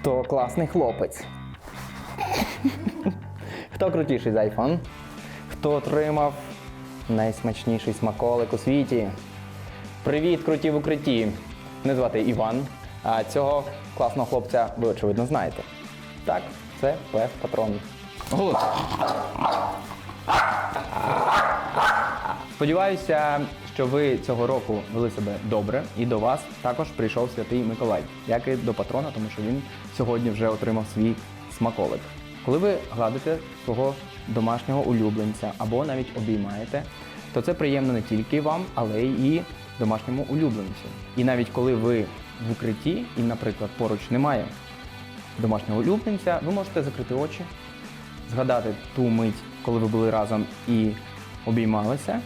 Хто класний хлопець? Хто крутіший з iPhone? Хто отримав найсмачніший смаколик у світі? Привіт, круті в укритті! Мене звати Іван. А цього класного хлопця ви очевидно знаєте. Так, це пес патрон. Голод. Сподіваюся, що ви цього року вели себе добре, і до вас також прийшов святий Миколай, як і до патрона, тому що він сьогодні вже отримав свій смаколик. Коли ви гладите свого домашнього улюбленця або навіть обіймаєте, то це приємно не тільки вам, але і домашньому улюбленцю. І навіть коли ви в укритті і, наприклад, поруч немає домашнього улюбленця, ви можете закрити очі, згадати ту мить, коли ви були разом і обіймалися,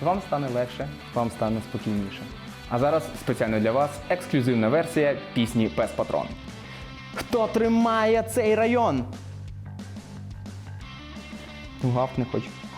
вам стане легше, вам стане спокійніше. А зараз спеціально для вас ексклюзивна версія пісні Пес Патрон. Хто тримає цей район? Ну, гавкни хоч. Хто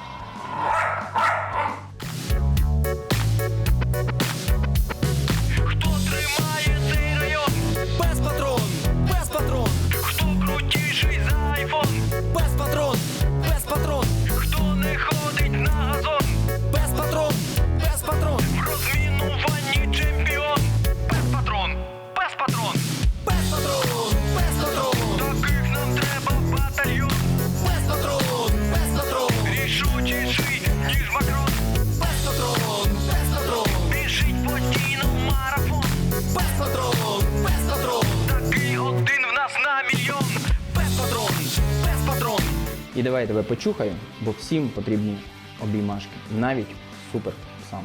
І давай я тебе почухаю, бо всім потрібні обіймашки, навіть супер сам.